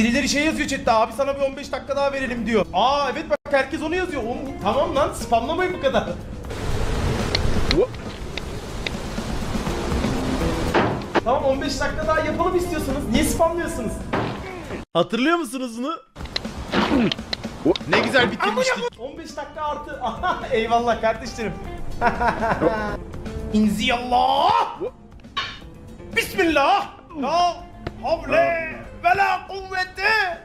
Birileri şey yazıyor chatte abi sana bir 15 dakika daha verelim diyor. Aa evet bak herkes onu yazıyor. Oğlum, tamam lan spamlamayın bu kadar. Tamam 15 dakika daha yapalım istiyorsanız. Niye spamlıyorsunuz? Hatırlıyor musunuz bunu? ne güzel bitirmiştik. 15 dakika artı. Eyvallah kardeşlerim. İnziyallah. Bismillah. La havle ve la kuvvete.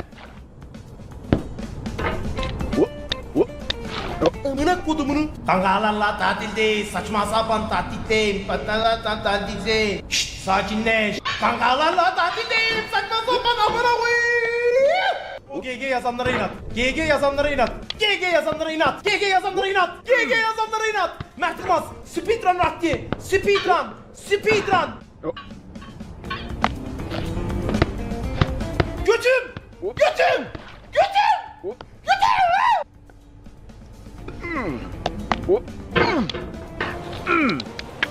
Amına kodumunu. Kankalarla tatildeyiz. Saçma sapan tatildeyim. Patala tatilde. Şşt sakinleş. Kankalarla tatildeyim. Saçma sapan amına koyayım. O GG yazanlara inat. GG yazanlara inat. GG yazanlara inat. GG yazanlara inat. GG yazanlara inat. Mert Yılmaz. Speedrun vakti. Speedrun. Speedrun. Götüm. Götüm. Götüm. Götüm.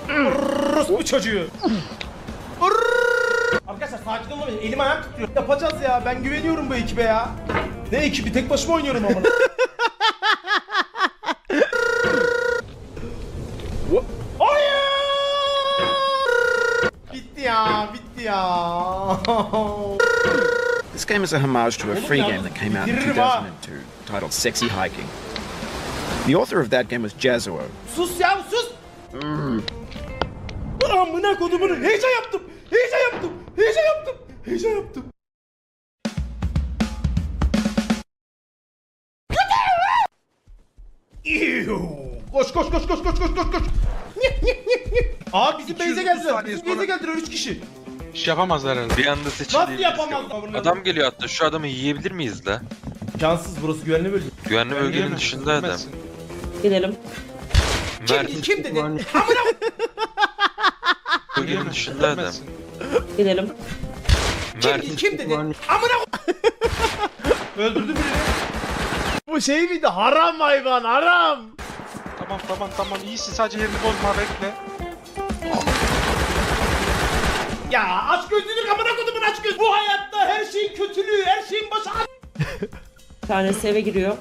Orospu çocuğu. Arkadaşlar sakin olmayın. Elim ayağım titriyor. Yapacağız ya. Ben güveniyorum bu ekibe ya. Ne ekibi? Tek başıma oynuyorum ama. Hayır! Bitti ya. Bitti ya. Game is a homage to a free game that came out in bitiririm ha. 2002 titled Sexy Hiking. The author of that game was Jazuo. sus ya sus. Amına kodumunu heyecan yaptım. Heyecan yaptım. Heyecan yaptım. Heyecan yaptım. Koş koş koş koş koş koş koş koş. Aa bizim 230 geldiler. Bizim sonra- geldiler 3 kişi. İş yapamazlar herhalde. Bir anda seçildi. Nasıl yapamazlar bunları? Adam geliyor hatta şu adamı yiyebilir miyiz la? Cansız burası güvenli bölge. Güvenli bölgenin dışında adam. yiyemezsin. Gidelim. Mert Kim, kim dedi? Amına bölgenin dışında adam. Gidelim. Mert kim, kim dedi? Amına Öldürdü birini. Bu şey miydi? Haram hayvan haram. Tamam tamam tamam iyisin sadece yerini bozma bekle. Ya aç gözlülük amına kodumun aç göz. Bu hayatta her şeyin kötülüğü, her şeyin başı Bir tanesi eve giriyor.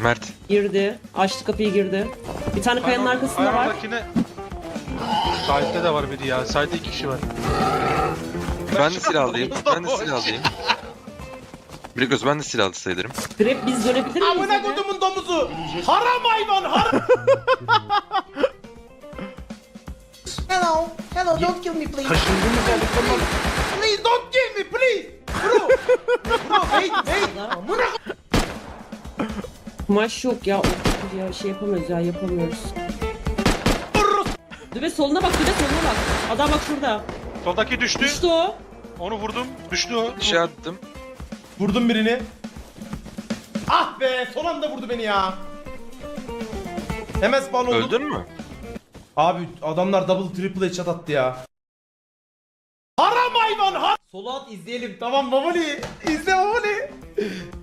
Mert. Girdi. Açtı kapıyı girdi. Bir tane kayanın arkasında var. ayağımdakine- Sahilde de var biri ya. Sahilde iki kişi var. Ben de silahlıyım. Ben de silahlıyım. Brigos ben de silahlı sayılırım. Grab biz dönebilir miyiz? Amına kodumun domuzu. Haram hayvan haram. Hello, hello, don't kill me, please. please don't kill me please. Bro. Bro wait wait. Amına Kumaş yok ya. Ya şey yapamıyoruz ya yapamıyoruz. Düve soluna bak düve soluna bak. Adam bak şurada. Soldaki düştü. Düştü o. Onu vurdum. Düştü o. Şey attım. Vurdum birini. Ah be son anda vurdu beni ya. Hemen spawn oldum. Öldün mü? Abi adamlar double triple headshot attı ya. Haram hayvan har. Solu at izleyelim tamam Baboli. İzle Baboli.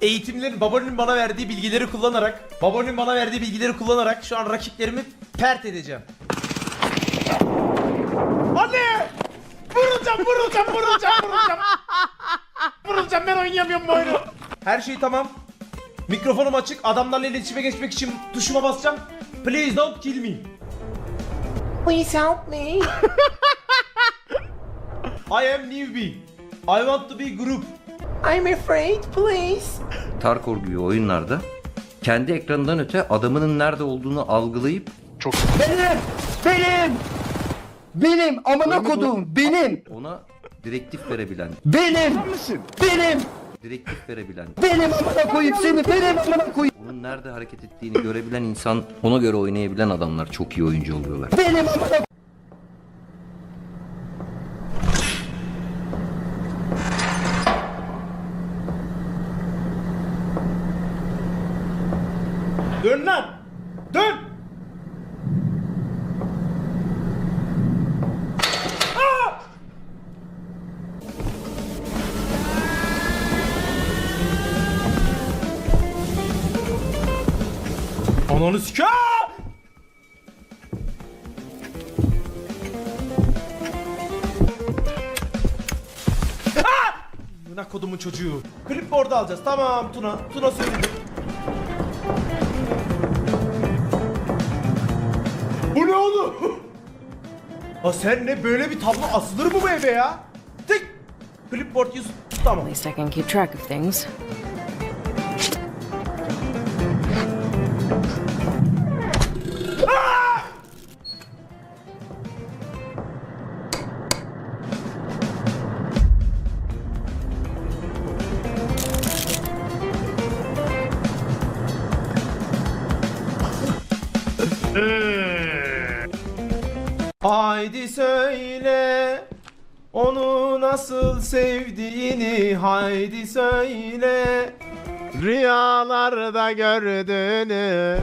Eğitimlerin Baboli'nin bana verdiği bilgileri kullanarak Baboli'nin bana verdiği bilgileri kullanarak şu an rakiplerimi pert edeceğim. Anne! Vurulacağım, vurulacağım, vurulacağım, vurulacağım. vurulacağım ben oynayamıyorum bu oyunu. Her şey tamam. Mikrofonum açık. Adamlarla iletişime geçmek için tuşuma basacağım. Please don't kill me. Please help me. I am newbie. I want to be group. I'm afraid, please. Tarkor gibi oyunlarda kendi ekranından öte adamının nerede olduğunu algılayıp Çok Benim! Benim! Benim! Amına kodum! Benim! ona direktif verebilen, Benim! Benim! direktif verebilen, Benim amına koyayım seni! Benim amına koyayım! Nerede hareket ettiğini görebilen insan, ona göre oynayabilen adamlar çok iyi oyuncu oluyorlar. Benim amına Dön lan. Dön. Ananı sika! Buna kodum kodumun çocuğu. Clipboard alacağız. Tamam Tuna. Tuna söyledi. Bu ne oğlum? Ha sen ne böyle bir tablo asılır mı bu ya? Tık. Clipboard yüz. Haydi söyle onu nasıl sevdiğini haydi söyle rüyalarda gördüğünü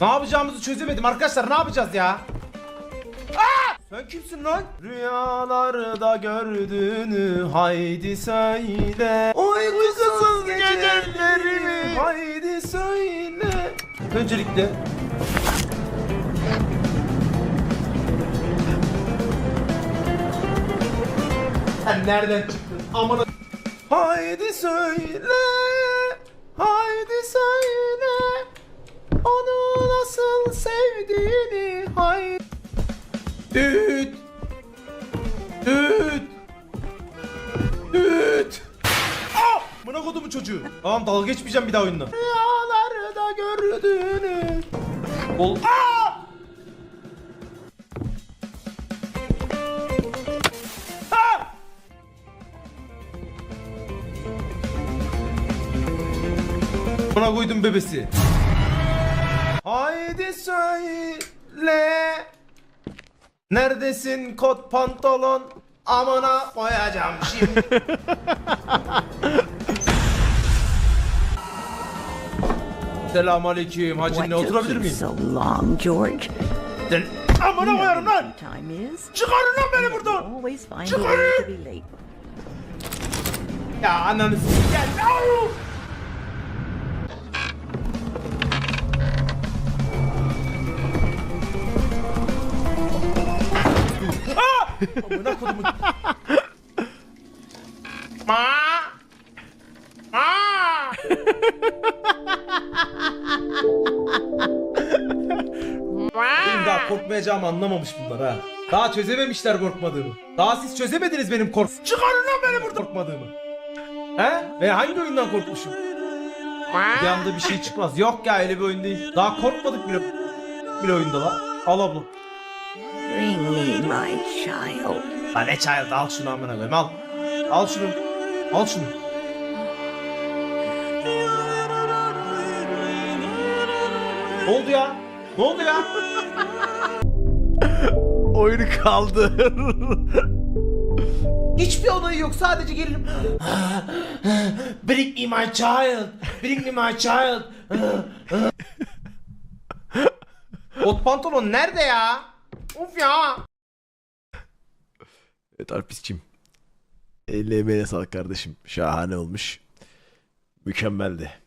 Ne yapacağımızı çözemedim arkadaşlar ne yapacağız ya? Aa! Sen kimsin lan? Rüyalarda gördüğünü haydi söyle Uykusuz gecelerimi haydi söyle Öncelikle Sen nereden çıktın? Amına Haydi söyle Haydi söyle Onu nasıl sevdiğini Haydi Düt Düt Düt Ah! Buna kodumu çocuğu. Tamam dalga geçmeyeceğim bir daha oyunla. Rüyalarda gördüğünü. Ol. Aa! Buna koydum bebesi. Haydi söyle. Neredesin kot pantolon? Amına koyacağım şimdi. Selamünaleyküm. Hacı ne oturabilir miyim? so long, George? Sen amına koyarım lan. Time is. Çıkarın lan beni buradan. Çıkarın. Ya ananı s- gel. Amına kodumun. Ma! Ma! Benim daha korkmayacağımı anlamamış bunlar ha. Daha çözememişler korkmadığımı. Daha siz çözemediniz benim kork... Çıkarın lan beni burada korkmadığımı. He? Ve hangi oyundan korkmuşum? Bir anda bir şey çıkmaz. Yok ya öyle bir oyun değil. Daha korkmadık bile bile oyunda lan. Al abla. Bring me my child. Lan ne child al şunu amına koyayım al. Al şunu. Al şunu. Ne oldu ya? Ne oldu ya? Oyunu kaldır. Hiçbir olayı yok sadece gelirim. Bring me my child. Bring me my child. Kot pantolon nerede ya? Of ya. Evet Alpis'cim. Eline sağlık kardeşim. Şahane olmuş. Mükemmeldi.